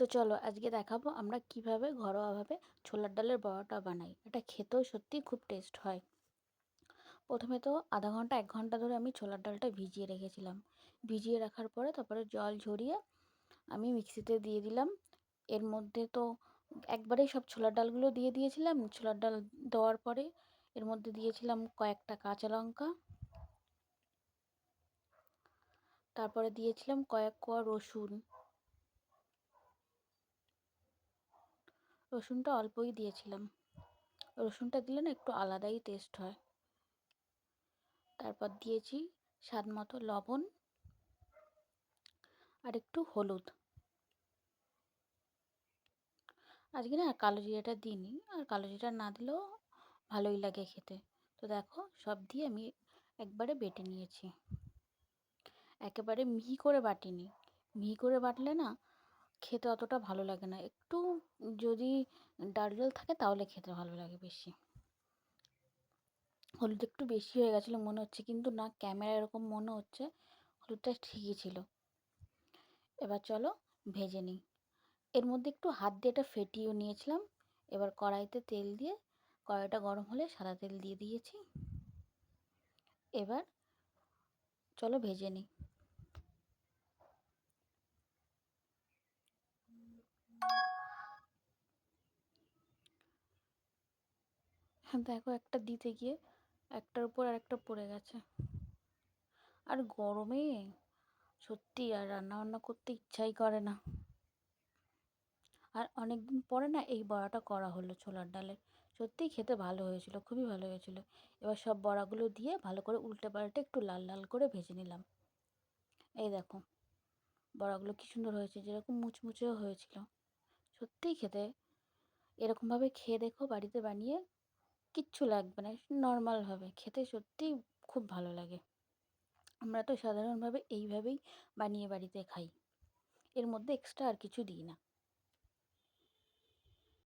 তো চলো আজকে দেখাবো আমরা কীভাবে ঘরোয়াভাবে ছোলার ডালের বড়াটা বানাই। এটা খেতেও সত্যি খুব টেস্ট হয়। প্রথমে তো আধা ঘণ্টা, এক ঘণ্টা ধরে আমি ছোলার ডালটা ভিজিয়ে রেখেছিলাম। ভিজিয়ে রাখার পরে তারপরে জল ঝরিয়ে আমি মিক্সিতে দিয়ে দিলাম। এর মধ্যে তো একবারেই সব ছোলার ডালগুলো দিয়ে দিয়েছিলাম। ছোলার ডাল দেওয়ার পরে এর মধ্যে দিয়েছিলাম কয়েকটা কাঁচা লঙ্কা। তারপরে দিয়েছিলাম কয়েক কোয়া রসুন। রসুনটা অল্পই দিয়েছিলাম। রসুনটা দিলে না একটু আলাদাই টেস্ট হয়। তারপর দিয়েছি স্বাদ মতো লবণ আর একটু হলুদ। আজকে না কালো জিরাটা দিইনি আর কালো জিরা না দিলেও ভালোই লাগে খেতে। তো দেখো সব দিয়ে আমি একবারে বেটে নিয়েছি। একেবারে মিহি করে বাটিনি। মিহি করে বাটলে না খেতে অতটা ভালো লাগে না। একটু যদি ডাল ডাল থাকে তাহলে খেতে ভালো লাগে বেশি। হলুদ একটু বেশি হয়ে গেছিল মনে হচ্ছে, কিন্তু না ক্যামেরা এরকম মনে হচ্ছে, হলুদটা ঠিকই ছিল। এবার চলো ভেজে নিই। এর মধ্যে একটু হাত দিয়ে এটা ফেটিয়েও নিয়েছিলাম। এবার কড়াইতে তেল দিয়ে, কড়াইটা গরম হলে সাদা তেল দিয়ে দিয়েছি। এবার চলো ভেজে নিই। দেখো একটা দিতে গিয়ে একটার উপর আর একটা পড়ে গেছে। আর গরমে? সত্যি, আর রান্না বান্না করতে ইচ্ছাই করে না। আর অনেক দিন পরে না এই বড়াটা করা হলো ছোলার ডালের সত্যিই খেতে ভালো হয়েছিল, খুবই ভালো হয়েছিল। এবার সব বড়াগুলো দিয়ে ভালো করে উল্টে পাল্টে একটু লাল লাল করে ভেজে নিলাম। এই দেখো, বড়াগুলো কী সুন্দর হয়েছে, যেরকম মুচমুচেও হয়েছিল। সত্যিই খেতে এরকমভাবে খেয়ে দেখো, বাড়িতে বানিয়ে কিচ্ছু লাগবে না নর্মালভাবে খেতে সত্যি খুব ভালো লাগে। আমরা তো সাধারণভাবে এইভাবেই বানিয়ে বাড়িতে খাই। এর মধ্যে এক্সট্রা আর কিছু দিই না।